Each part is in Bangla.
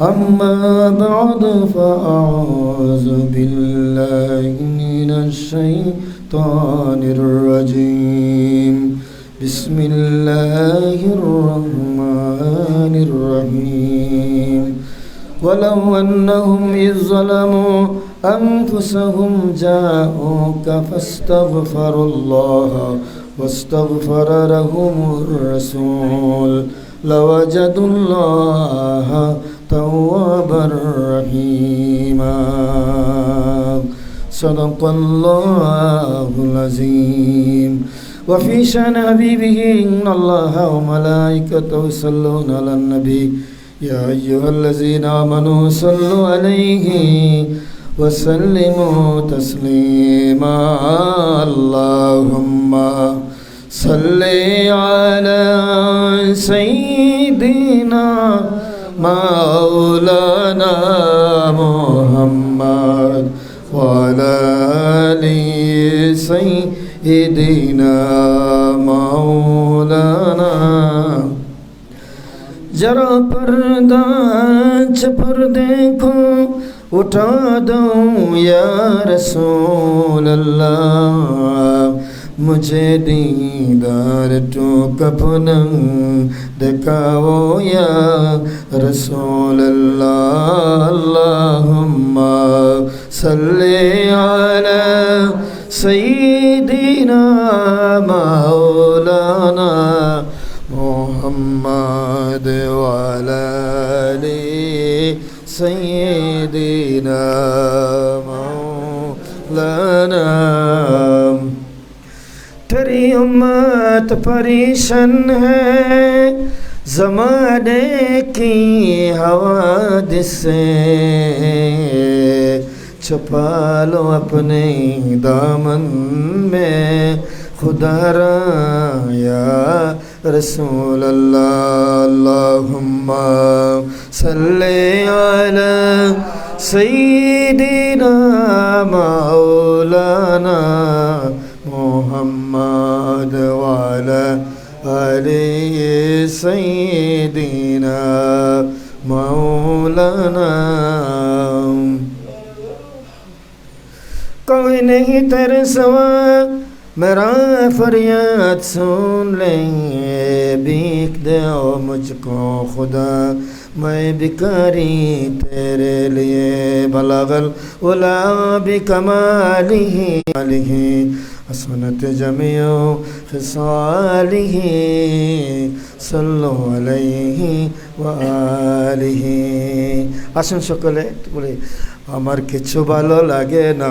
أما بعد فأعوذ بالله من الشيطان الرجيم. بسم الله الرحمن الرحيم. ولو أنهم إذ ظلموا أنفسهم جاءوك فاستغفروا الله واستغفر لهم الرسول لوجدوا الله توابا رحيما صدق الله العظيم. وفي شأن حبيبه إن الله وملائكته يصلون على النبي. يا أيها الذين آمنوا صلوا عليه وسلموا تسليما. اللهم صل على سيدنا মাওলানা মোহাম্মদ ওয়ালালি সাইয়্যিদিনা মাওলানা। जरा पर्दा पर देखो उठा दो या रसूल अल्लाह मुझे दीदार तो कफन दिखाओ या रसूल अल्लाह अल्लाहुम्मा सल्ली پریشن ہے۔ زمانے کی حواد سے چھپا لو اپنے دامن میں۔ خدا را یا رسول اللہ اللہم صلی علی سیدنا مولانا۔ محمد والا علی سیدینا مولانا. کوئی نہیں تیرے سوا، میرا فریاد سن لیں۔ بیک دے او مجھ کو خدا، میں بکاری تیرے لیے۔ بلغل الا بکمالی علیہ حسنت جميع خصاله, صلوا عليه وآله. আসুন সকলে বলি, আমার কিছু ভালো লাগে না,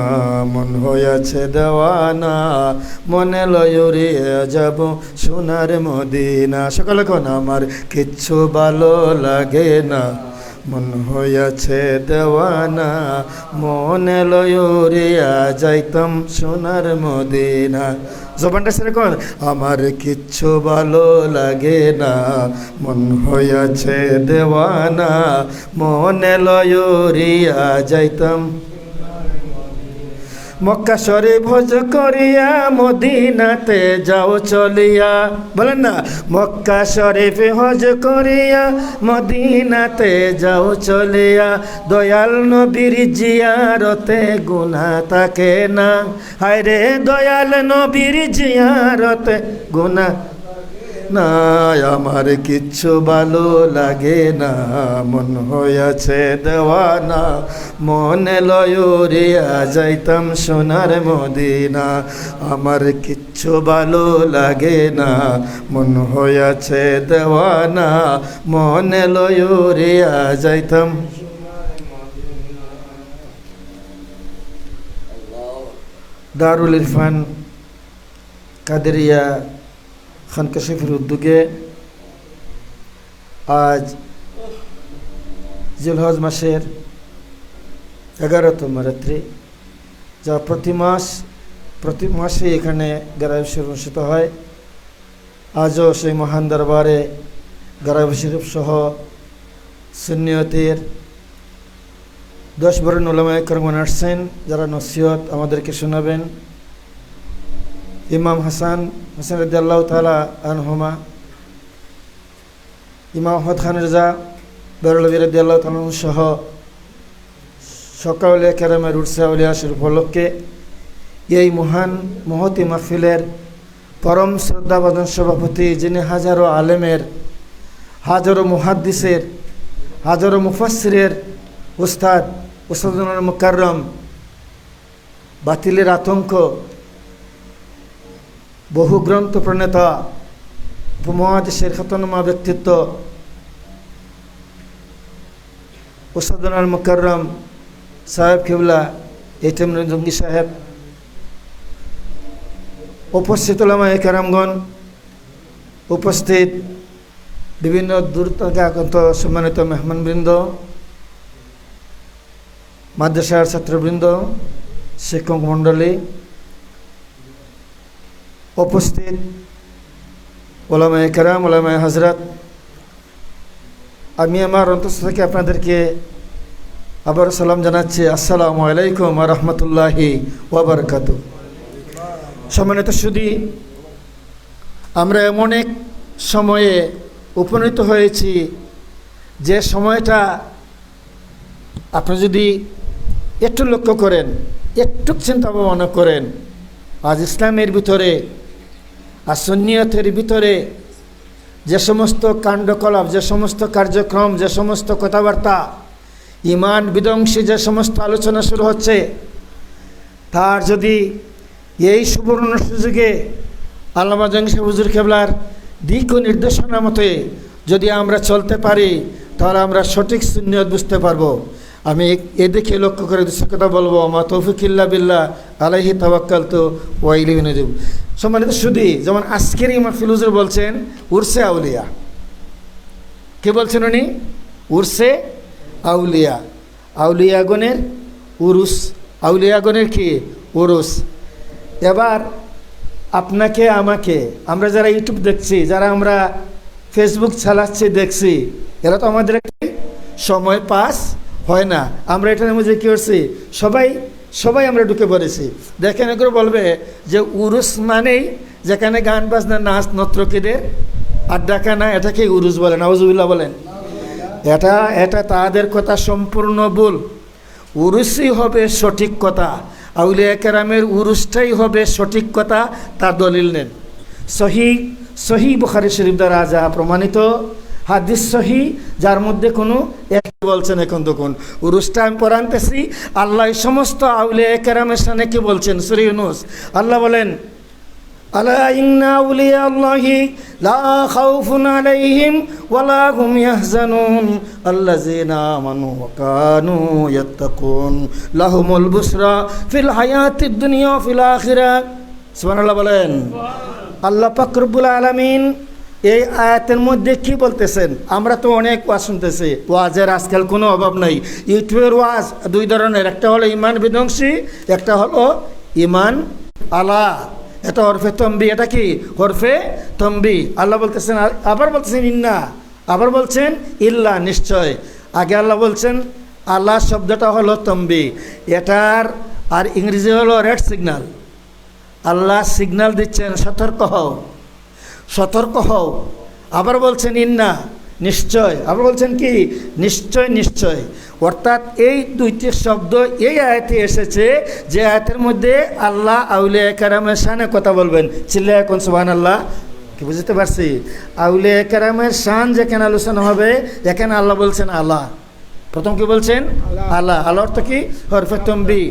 মন হয়েছে দেওয়ানা, মনে লয়ুরিয়ে যাব সোনার মদিনা। সকলে কোন, আমার কিচ্ছু ভালো লাগে না মন হইয়াছে দেওয়ানা, মনে লয়ুরিয়া যাইতম সোনার মদিনা। জবানটা সেরকম আমার কিচ্ছু ভালো লাগে না। মন হইয়াছে দেওয়ানা, মনে লয়ুরিয়া যাইতাম মক্কা শরীফ ভোজ করিয়া মদিনাতে যাও চলিয়া। বলেন না, মক্কা শরীফ হজ করিয়া মদিনাতে যাও চলিয়া। দয়াল নবীর জিয়ারতে গুনা থাকে না। হায় রে দয়াল নবীর জিয়ারতে গুনা না আমার কিচ্ছু ভালো লাগে না। মন হয়েছে দেওয়ানা, মনে লয়রিয়া, যাইতাম সোনার মদিনা। আমার কিচ্ছু ভালো লাগে না, মন হয়েছে দেওয়ানা, মনে লয়রিয়া, যাইতাম দারুল ইরফান কাদেরিয়া খান কাশিফের উদ্যোগে আজ জিলহজ মাসের এগারোতম রাত্রি, যা প্রতি মাস, প্রতি মাসে এখানে গারায় অনুষ্ঠিত হয়। আজও সেই মহান দরবারে শরীফ সহ সুন্নিয়তের দশ বরণ ওলামায় করমান আসছেন, যারা নসিহত আমাদেরকে শোনাবেন। ইমাম হাসান, হোসেন রদি আল্লাহ তালা আনহমা, ইমাম আহমদ খান রেজা বেরলবী রদি আল্লাহ তালন সহ সকালে কেরামের উৎসাহলিয়াসের উপলক্ষে এই মহান মহতি মাহফিলের পরম শ্রদ্ধাবাদন সভাপতি যিনি হাজারো আলেমের, হাজারো মুহাদ্দিসের, হাজারো মুফাসিরের উস্তাদ উস্তাদুল মুকাররম, বাতিলের আতঙ্ক বহু গ্রন্থ প্রণেতা উপমহাদেশের খ্যাতনামা ব্যক্তিত্ব ওসাদুল মুকাররম, সাহেব কিবলা, এটিএম জঙ্গি সাহেব, উপস্থিত ওলামায় কেরামগণ উপস্থিত বিভিন্ন দূর সম্মানিত মেহমানবৃন্দ, মাদ্রাসার ছাত্রবৃন্দ, শিক্ষক মণ্ডলী উপস্থিত ওলামায় কেরাম, ওলামায় হজরত আমি আমার অন্তস্থ থেকে আপনাদেরকে আবার সালাম জানাচ্ছি। আসসালামু আলাইকুম রহমতুল্লাহি ওবরকাত সম্মানিত সুদী, আমরা এমন এক সময়ে উপনীত হয়েছি যে সময়টা আপনি যদি একটু লক্ষ্য করেন, একটু চিন্তা ভাবনা করেন, আজ ইসলামের ভিতরে আর সন্নিয়তের ভিতরে যে সমস্ত কাণ্ডকলাপ, যে সমস্ত কার্যক্রম, যে সমস্ত কথাবার্তা, ইমান বিধ্বংসী যে সমস্ত আলোচনা শুরু হচ্ছে, তার যদি এই সুবর্ণ সুযোগে আল্লামা জংসে হুজুর কেবলার দিক ও নির্দেশনা মতে যদি আমরা চলতে পারি, তাহলে আমরা সঠিক সুনিয়ত বুঝতে পারব। আমি এদিকে লক্ষ্য করে দুশো কথা বলব, মা তৌফিকিল্লা বিল্লাহ, আলাইহি তাবাক্কাল তো ওয়াইলি নজুব সম্মানিত সুদী, যেমন আজকের ইমাম ফিলুজুর বলছেন, উর্সে আউলিয়া। কে বলছেন উনি? উর্সে আউলিয়া। আউলিয়াগণের উরুস, আউলিয়াগণের কি? উরুস। এবার আপনাকে, আমাকে, আমরা যারা ইউটিউব দেখছি, যারা আমরা ফেসবুক চালাচ্ছি, দেখছি, এরা তো আমাদের একটি সময় পাস হয় না। আমরা এটার মধ্যে কী করছি? সবাই সবাই আমরা ঢুকে পড়েছি। দেখেন করে বলবে যে উরুস মানেই যেখানে গান বাজনা, নাচ নত্রকীদের আড্ডাখানা এটাকে উরুস বলেন আউজুবিল্লা বলেন। এটা এটা তাদের কথা সম্পূর্ণ ভুল। উরুসই হবে সঠিক কথা। আউলিয়া কেরামের উরুসটাই হবে সঠিক কথা, তার দলিল নেন। সহি সহি বুখারি শরীফ দ্বারা যা প্রমাণিত হাদিস সহি, যার মধ্যে কোনো এক বলছেন এখন তখন উরুসটা আমি পড়ানতেছি আল্লাহ সমস্ত আউলে কেরামের সামনে কি বলছেন? সরি ইউনুস। আল্লাহ বলেন, আলা ইন্না আল্লাহি লা খাউফুন আলাইহিম ওয়ালা হুম ইয়াহজানুন। আল্লাযিনা আমানু ওয়া কানু ইয়াত্তাকুন। লাহুমুল বুশরা ফিল হায়াতিদ দুনিয়া ওয়া ফিল বলেন, আল্লাহ পাক আলামিন এই আয়াতের মধ্যে কি বলতেছেন? আমরা তো অনেক ওয়াজ শুনতেছি। ওয়াজের আজকাল কোনো অভাব নাই। ইউটিউবের ওয়াজ দুই ধরনের, একটা হলো ইমান বিধ্বংসী, একটা হলো ইমান আলা। এটা হরফে তম্বি, এটা কি? হরফে তম্বি। আল্লাহ বলতেছেন, আবার বলতেছেন ইন্না, আবার বলছেন ইল্লা, নিশ্চয়। আগে আল্লাহ বলছেন আল্লাহ শব্দটা হলো তম্বি। এটার আর ইংরেজি হলো রেড সিগনাল আল্লাহ সিগন্যাল দিচ্ছেন, সতর্ক হও। সতর্ক হও। আবার বলছেন ইন্না নিশ্চয়। আবার বলছেন কি? নিশ্চয় নিশ্চয়। অর্থাৎ এই দুইটি শব্দ এই আয়াতে এসেছে যে আয়াতের মধ্যে আল্লাহ আউলিয়া কারামের সানে কথা বলবেন। চিল্লা এখন সুবান আল্লাহ কি বুঝতে পারছি? আউলিয়া কারামের শান যেখানে আলোচনা হবে এখানে আল্লাহ বলছেন আল্লাহ। প্রথম কি বলছেন? আল্লাহ। আল্লাহ। অর্থ কি? হরফে তম্বি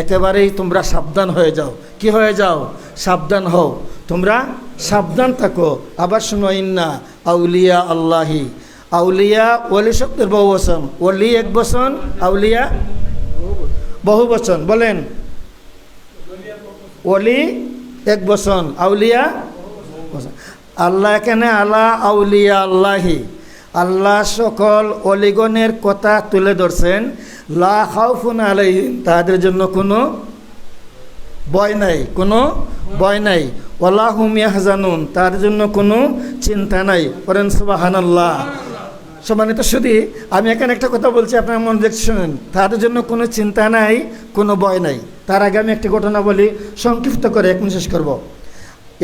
একেবারেই তোমরা সাবধান হয়ে যাও। কি হয়ে যাও? সাবধান হও। তোমরা সাবধান থাকো। আবার শুনো, ইন্না আউলিয়া আল্লাহি। আউলিয়া ওলি শব্দের বহু বচন। ওলি এক বচন, আউলিয়া বহু বচন। বলেন। ওলি এক বচন, আউলিয়া আল্লাহ এখানে আল্লাহ আউলিয়া আল্লাহি। আল্লাহ সকল অলিগণের কথা তুলে ধরছেন। লা খাউফুন তাদের জন্য কোনো ভয় নাই, কোনো ভয় নাই। ওলা হুম ইয়াহজানুন, তার জন্য কোনো চিন্তা নাই। করেন সুবাহানাল্লাহ। সম্মানিত শুধু আমি এখানে একটা কথা বলছি, আপনার মন দেখতে শুনেন। তাদের জন্য কোনো চিন্তা নাই, কোনো ভয় নাই। তার আগে আমি একটি ঘটনা বলি, সংক্ষিপ্ত করে এক শেষ করব।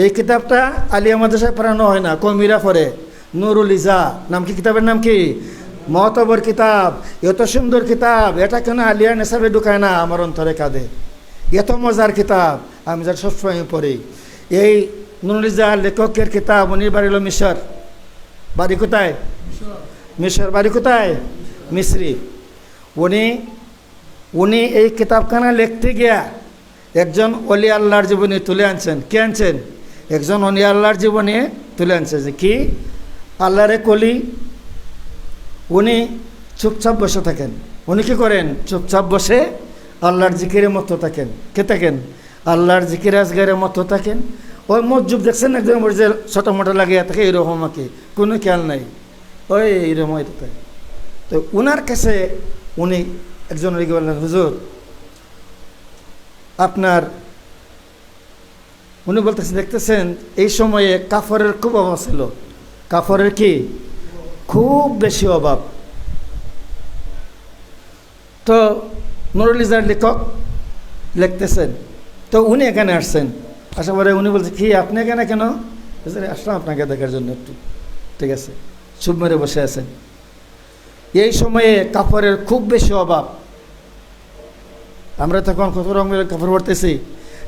এই কিতাবটা আলিয়া মাদ্রাসায় পড়ানো হয় না, কমিরা পড়ে। নুরুল ইজা, নাম কি কিতাবের নাম কি? মহতবর কিতাব। এত সুন্দর কিতাব, এটা কেন আলিয়া নেশাবে ঢুকায় না? আমার অন্তরে কাঁদে। এত মজার কিতাব, আমি যার সবসময় পড়ি। এই নুরুলিজা লেখকের কিতাব উনি বাড়ি হলো মিশর। বাড়ি কোথায়? মিশর। বাড়ি কোথায়? মিশ্রি। উনি উনি এই কিতাবখানা লিখতে গিয়া একজন অলি আল্লাহর জীবনী তুলে আনছেন। কে আনছেন? একজন অলি আল্লাহর জীবনে তুলে আনছেন যে কি? আল্লাহরে কলি। উনি চুপচাপ বসে থাকেন। উনি কি করেন? চুপচাপ বসে আল্লাহর জিকিরের মতো থাকেন। কে থাকেন? আল্লাহর জিকির আজগারের মতো থাকেন। ওই মসজুব দেখছেন একদম ওই যে ছোটো মোটো লাগিয়ে থাকে, এইরকম আমাকে কোনো খেয়াল নাই। ওই এইরকম হয়তো তো উনার কাছে উনি একজন হুজুর, আপনার উনি বলতেছেন দেখতেছেন, এই সময়ে কাফরের খুব অভাব ছিল। কাফরের কি? খুব বেশি অভাব। তো নুরুলিজার লেখক লিখতেছেন তো উনি এখানে আসছেন। আসার পরে উনি বলছে, কি, আপনি এখানে কেন? আসলাম আপনাকে দেখার জন্য একটু। ঠিক আছে? চুপ মেরে বসে আছেন। এই সময়ে কাপড়ের খুব বেশি অভাব। আমরা তখন কত রঙের কাপড় পরতেছি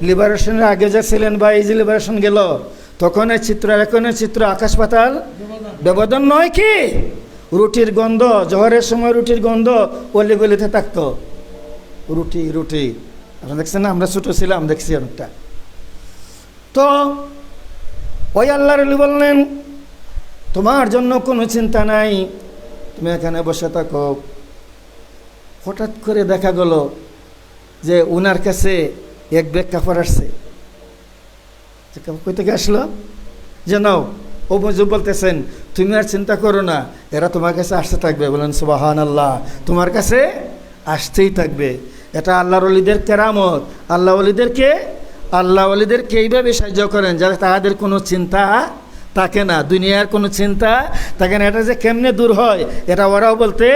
লিবারেশনের আগে যে ছিলেন বা এই যে লিবারেশন গেল, তখন এই চিত্র এখনের চিত্র আকাশ পাতাল? ব্যবধান নয় কি? রুটির গন্ধ, জহরের সময় রুটির গন্ধ অলি গলিতে থাকতো। রুটি রুটি। আপনারা দেখছেন না? আমরা ছোটো ছিলাম, দেখছি অনেকটা। তো ওই আল্লাহর আলী বললেন, তোমার জন্য কোনো চিন্তা নাই, তুমি এখানে বসে থাকো। হঠাৎ করে দেখা গেল যে উনার কাছে এক ব্যাগ কাপড় আসছে। কই থেকে আসলো? যে, নাও, ও মজুব বলতেছেন, তুমি আর চিন্তা করো না, এরা তোমার কাছে আসতে থাকবে। বলেন সুবাহান আল্লাহ তোমার কাছে আসতেই থাকবে। এটা আল্লাহর অলিদের কেরামত। আল্লাহ অলিদেরকে আল্লাহ অলিদেরকে এইভাবে সাহায্য করেন যাতে তাদের কোনো চিন্তা থাকে না, দুনিয়ার কোনো চিন্তা থাকে না। এটা যে কেমনে দূর হয়, এটা ওরাও বলতে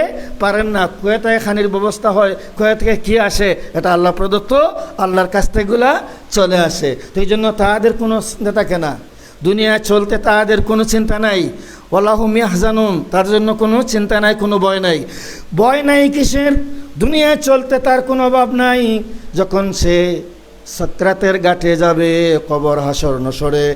পারেন না। কয়ে থেকে খানির ব্যবস্থা হয় কয়ে থেকে কী আসে, এটা আল্লাহ প্রদত্ত, আল্লাহর কাছ থেকেগুলা চলে আসে। তো এই জন্য তাহাদের কোনো চিন্তা থাকে না। দুনিয়া চলতে তাদের কোনো চিন্তা নাই। ওলাহু মিয়াহজানুন তার জন্য কোনো চিন্তা নাই, কোনো ভয় নাই। ভয় নাই কিসের? দুনিয়া চলতে তার কোনো অভাব নাই। যখন সে সত্রাতের গাঠে যাবে, কবর, হাসর, নসরে,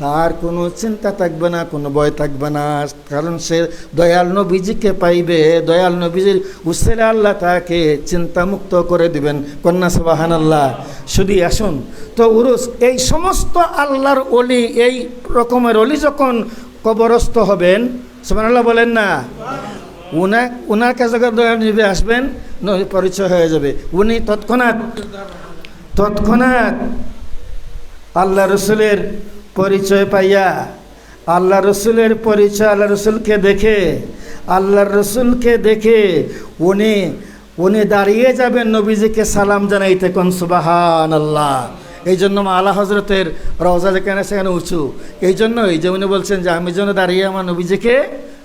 তার কোনো চিন্তা থাকবে না, কোনো ভয় থাকবে না। কারণ সে দয়াল নবীজিকে পাইবে। দয়াল নবীজির উসেলে আল্লাহ তাকে চিন্তামুক্ত করে দিবেন। কন্যা সবাহান আল্লাহ শুধু আসুন, তো উরুস, এই সমস্ত আল্লাহর অলি এই রকমের অলি যখন কবরস্থ হবেন সবান আল্লাহ বলেন না? উনা, উনার কাছে নবী আসবেন পরিচয় হয়ে যাবে। উনি তৎক্ষণাৎ তৎক্ষণাৎ আল্লাহ রসুলের পরিচয় পাইয়া, আল্লাহ রসুলের পরিচয় আল্লাহ রসুলকে দেখে, আল্লাহ রসুলকে দেখে উনি উনি দাঁড়িয়ে যাবেন নবীজিকে সালাম জানাইতে কোন সুবাহান আল্লাহ এই জন্য আল্লাহ হজরতের রওজা যেখানে সেখানে উঁচু। এই জন্যই যে উনি বলছেন যে, আমি যেন দাঁড়িয়ে আমার নবীজিকে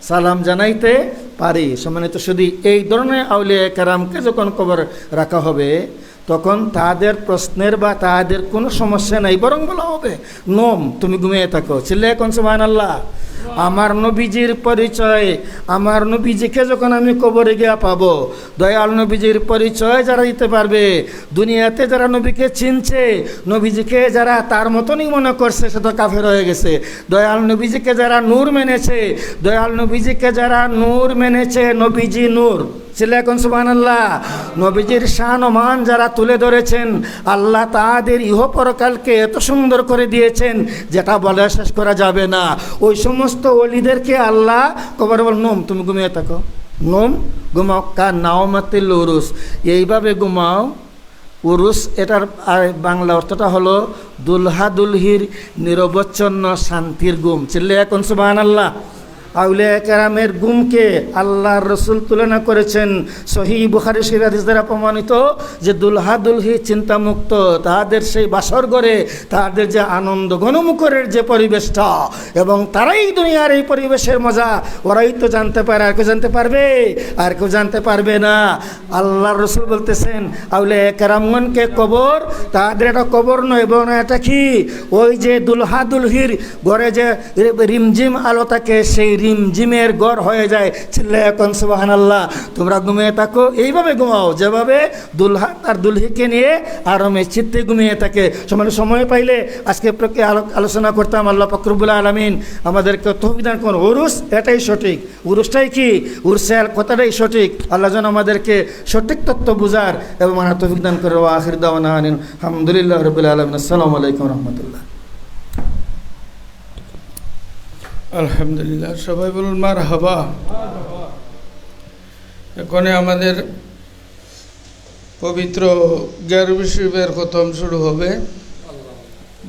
সালাম জানাইতে পারি। সম্মানিত শুধু এই ধরনের আউলিয়া কারামকে যখন কবর রাখা হবে তখন তাদের প্রশ্নের বা তাদের কোনো সমস্যা নাই, বরং বলা হবে, নোম, তুমি ঘুমিয়ে থাকো। ছেলে এখন সুবাহ আল্লাহ আমার নবীজির পরিচয়, আমার নবীজিকে যখন আমি কবরে গিয়া পাবো, দয়াল নবীজির পরিচয় যারা দিতে পারবে, দুনিয়াতে যারা নবীকে চিনছে, নবীজিকে যারা তার মতনই মনে করছে, সে তো কাফের হয়ে গেছে। দয়াল নবীজিকে যারা নূর মেনেছে, দয়াল নবীজিকে যারা নূর মেনেছে, নবীজি নূর। ছেলে এখন সুবান আল্লাহ নবীজির শান মান যারা তুলে ধরেছেন, আল্লাহ তাদের ইহ পরকালকে এত সুন্দর করে দিয়েছেন, যেটা বলে শেষ করা যাবে না। ওই সমস্ত অলিদেরকে আল্লাহ কবার বল নোম, তুমি ঘুমিয়ে থাকো। নোম, ঘুমাও কার নাও মাতিল উরুস। এইভাবে ঘুমাও, উরুস, এটার বাংলা অর্থটা হলো দুলহা দুলহির নিরবচ্ছন্ন শান্তির গুম চিল্লে এখন সুবাহ আল্লাহ আউলিয়া কেরামের গুমকে আল্লাহর রসুল তুলনা করেছেন। সহি বুখারি সিরাদিস দ্বারা প্রমাণিত যে দুলহা দুলহি চিন্তামুক্ত তাদের সেই বাসর ঘরে তাদের যে আনন্দ ঘনমুখরের যে পরিবেশটা এবং তারাই দুনিয়ার এই পরিবেশের মজা, ওরাই তো জানতে পারে, আর কেউ জানতে পারবে? আর কেউ জানতে পারবে না। আল্লাহর রসুল বলতেছেন, আউলিয়া কেরামগণকে কবর তাদের এটা কবর নয় এবং এটা কি? ওই যে দুলহা দুলহির ঘরে যে রিমঝিম আলো থাকে, সেই রিম জিমের গড় হয়ে যায়। ছেলে এখন সুবাহান আল্লাহ তোমরা ঘুমিয়ে থাকো। এইভাবে ঘুমাও, যেভাবে দুলহা তার দুলহিকে নিয়ে আরামে চিত্তে ঘুমিয়ে থাকে। সময় সময় পাইলে আজকে আলোচনা করতাম আল্লাহ ফকরবুল আলমিন আমাদেরকে তহবিধান কোন উরুস এটাই সঠিক। উরুসটাই কি? উরসের কথাটাই সঠিক। আল্লাহ যেন আমাদেরকে সঠিক তত্ত্ব বুঝার এবং আমার তহবিদান করে আখির দাওয়ানা আনিন আলহামদুলিল্লাহ রবিল আলমিন। আসসালামু আলাইকুম রহমতুল্লাহ। আলহামদুলিল্লাহ, সবাই বলুন মার হাবা এখন আমাদের পবিত্র জ্ঞারবি শিবের কথম শুরু হবে।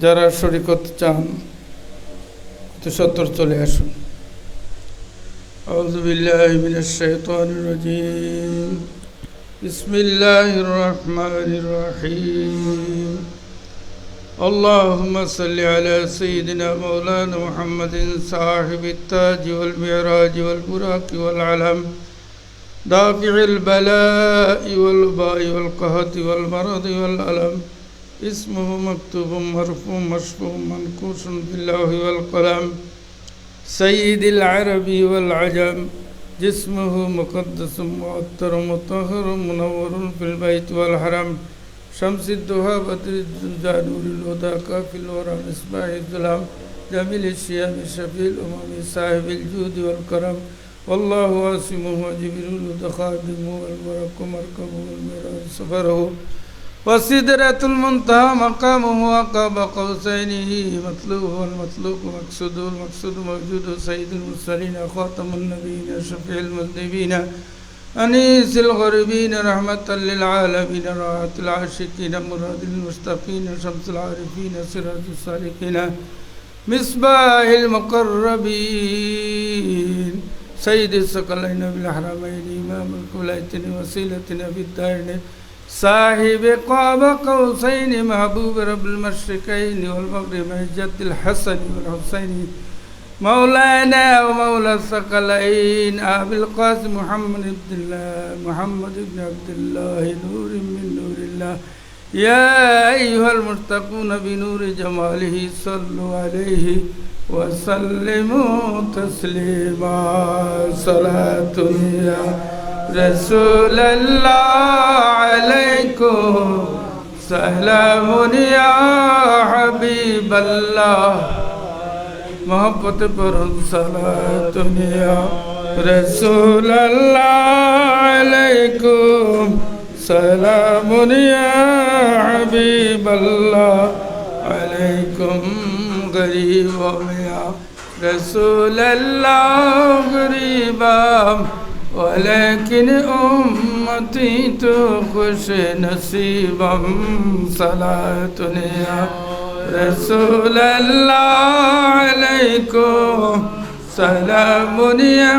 যারা শরিকত চান সত্তর চলে আসুন। আউযুবিল্লাহি মিনাশ শাইতানির রাজিম। বিসমিল্লাহির রহিম। اللهم صل على سيدنا مولانا محمد صاحب التاج والمعراج والبراق والعلم دافع البلاء والباء والقهط والمرض والألم. اسمه مكتوب مرفوع مشفوع منكوش بالله والقلم. سيد العرب والعجم جسمه مقدس معطر مطهر منور في البيت والحرم. شمس الدهى بدر الدجى نور الهدى كافي الورى مصباح الظلام جميل الشيام شفيع الأمم صاحب الجود والكرم والله عاصمه وجبريل خادمه والبرك مركبه والميراث سفره وسدرة المنتهى مقامه وقاب قوسين مطلوب والمطلوب مقصود المقصود موجود سيد المرسلين خاتم النبيين شفيع المذنبين أنيس الغربين رحمة للعالمين راحة العاشقين مراد المستقين شمس العارفين سراج السالكين مصباح المقربين سيد الثقلين بالحرمين إمام الكليتين وسيلتنا في الدارين صاحب قاب قوسين محبوب رب المشرقين والمغرب جد الحسن والحسين مولانا ومولى الثقلين أبي القاسم محمد بن الله محمد بن عبد الله نور من نور الله. يا أيها المرتقون بنور جماله صلوا عليه وسلموا تسليما. صلاة يا رسول الله عليكم. سلام يا حبيب الله. محبت پر صلاة يا رسول الله عليكم سلام يا حبيب الله عليكم غريب يا رسول الله غريبا ولكن أمتي تخش نصيبا صلاة يا رسول الله عليكم سلام يا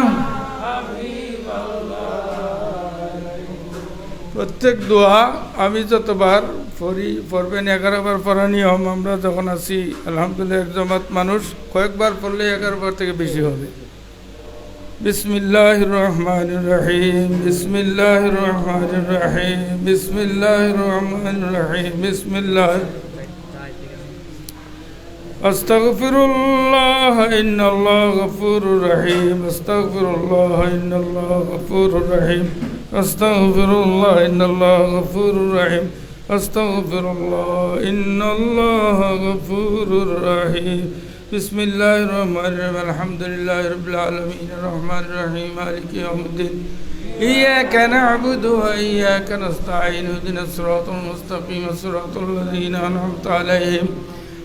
প্রত্যেক দোয়া আমি যতবার পড়ি পড়বেন এগারোবার পড়া নিয়ম আমরা যখন আছি আলহামদুলিল্লাহ এক জমাত মানুষ কয়েকবার পড়লে এগারোবার থেকে বেশি হবে بسم الله الرحمن الرحيم بسم الله الرحمن الرحيم بسم الله أستغفر الله إن الله غفور رحيم. أستغفر الله إن الله غفور رحيم. أستغفر الله إن الله غفور رحيم. أستغفر الله إن الله غفور رحيم. بسم الله الرحمن الرحيم. الحمد لله رب العالمين. الرحمن الرحيم. مالك يوم الدين. إياك نعبد وإياك نستعين. اهدنا الصراط المستقيم. صراط الذين أنعمت عليهم.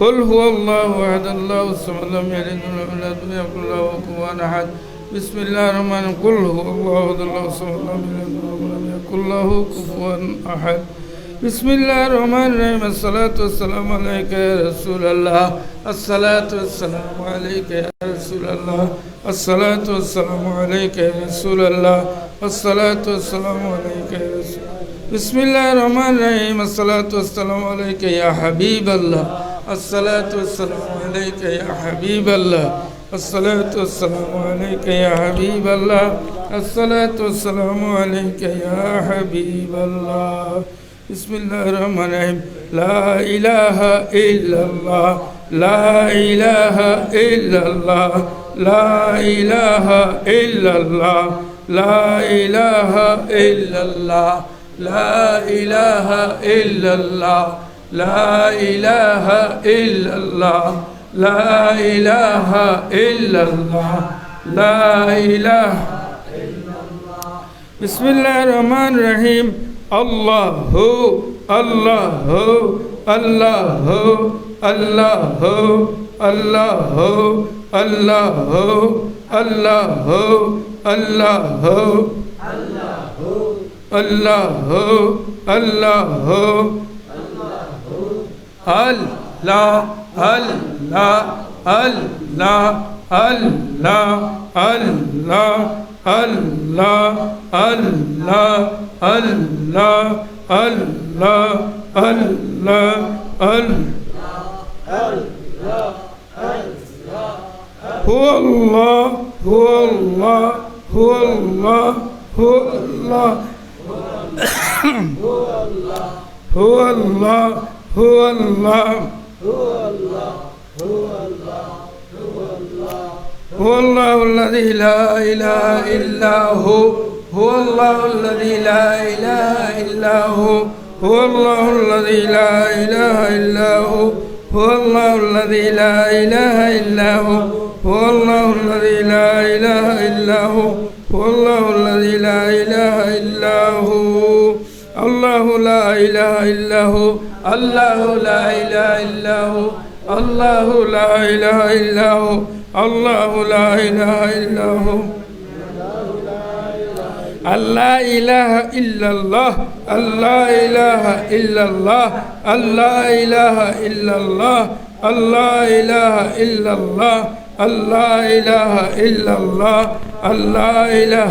قل هو الله أحد الله الصمد لم يلد ولم يولد ولم يكن له كفوا أحد. بسم الله الرحمن الرحيم. قل هو الله أحد الله الصمد لم يلد ولم يكن له كفوا أحد. بسم الله الرحمن الرحيم. الصلاة والسلام عليك يا رسول الله. الصلاة والسلام عليك يا رسول الله. الصلاة والسلام عليك يا رسول الله. الصلاة والسلام عليك يا رسول بسم الله الرحمن الرحيم. الصلاة والسلام عليك يا حبيب الله. الصلاة والسلام عليك يا حبيب الله. الصلاة والسلام عليك يا حبيب الله. الصلاة والسلام عليك يا حبيب الله. بسم الله الرحمن الرحيم. لا إله إلا الله. لا إله إلا الله. لا إله إلا الله. لا إله إلا الله. لا إله إلا الله. لا إله إلا الله لا إله إلا الله لا إله بسم الله الرحمن الرحيم الله الله الله الله الله الله الله الله الله الله الله الله الله الله الله الله الله الله الله الله هو الله هو الله هو الله هو الله هو الله هو الله هو الله. الذي لا إله إلا هو. هو الله الذي لا إله إلا هو. هو الله الذي لا إله إلا هو. هو الله الذي لا إله إلا هو. هو الله الذي لا إله إلا هو. هو الله الذي لا إله إلا هو الله لا إله إلا هو. الله لا إله إلا هو. الله لا إله إلا هو. الله لا إله إلا هو. الله إله إلا الله. الله إله إلا الله. الله إله إلا الله. الله إله إلا الله. الله إله إلا الله. الله إله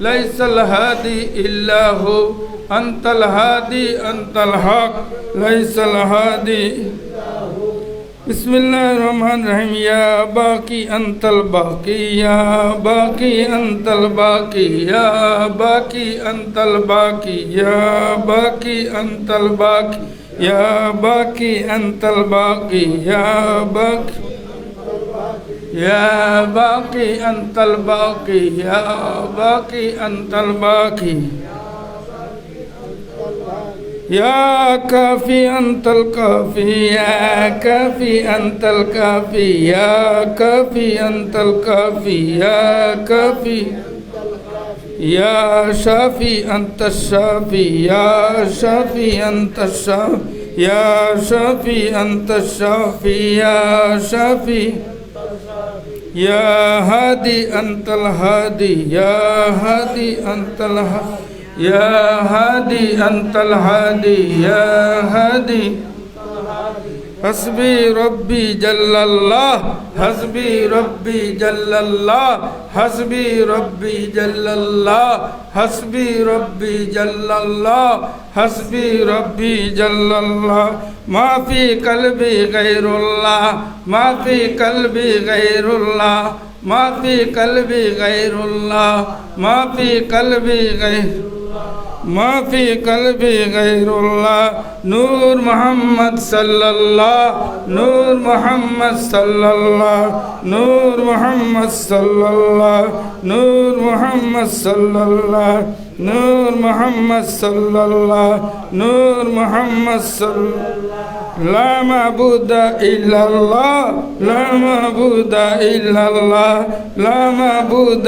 ليس الهادي إلا هو أنت الهادي أنت الحق ليس الهادي بسم الله الرحمن الرحيم يا باقي أنت الباقي يا باقي أنت الباقي يا باقي أنت الباقي يا باقي أنت الباقي يا باقي أنت الباقي يا باقي يا باقي أنت الباقي يا باقي أنت الباقي. يا كافي أنت الكافي يا كافي أنت الكافي يا كافي أنت الكافي يا كافي يا شافي أنت الشافي يا شافي أنت الشافي يا شافي أنت الشافي يا شافي. يا هادي أنت الهادي يا هادي أنت الهادي يا هادي أنت الهادي يا هادي حسبي ربي جل الله حسبي ربي جل الله حسبي ربي جل الله حسبي ربي جل الله حسبي ربي جل الله. ما في قلبي غير الله ما في قلبي غير الله ما في قلبي غير الله ما في قلبي غير মাফি কলবি গৈরুল্লাহ নূর মোহাম্মদ সাল্লাল্লাহ, নূর মোহাম্মদ সাল্লাল্লাহ, নূর মোহাম্মদ সাল্লাল্লাহ, নূর মোহাম্মদ সাল্লাল্লাহ, নূর মোহাম্মদ সাল্লাল্লাহ, নূর মোহাম্মদ সাল্লাল্লাহ। লা মাবুদ ইল্লাল্লাহ, লা মাবুদ ইল্লাল্লাহ, লা মাবুদ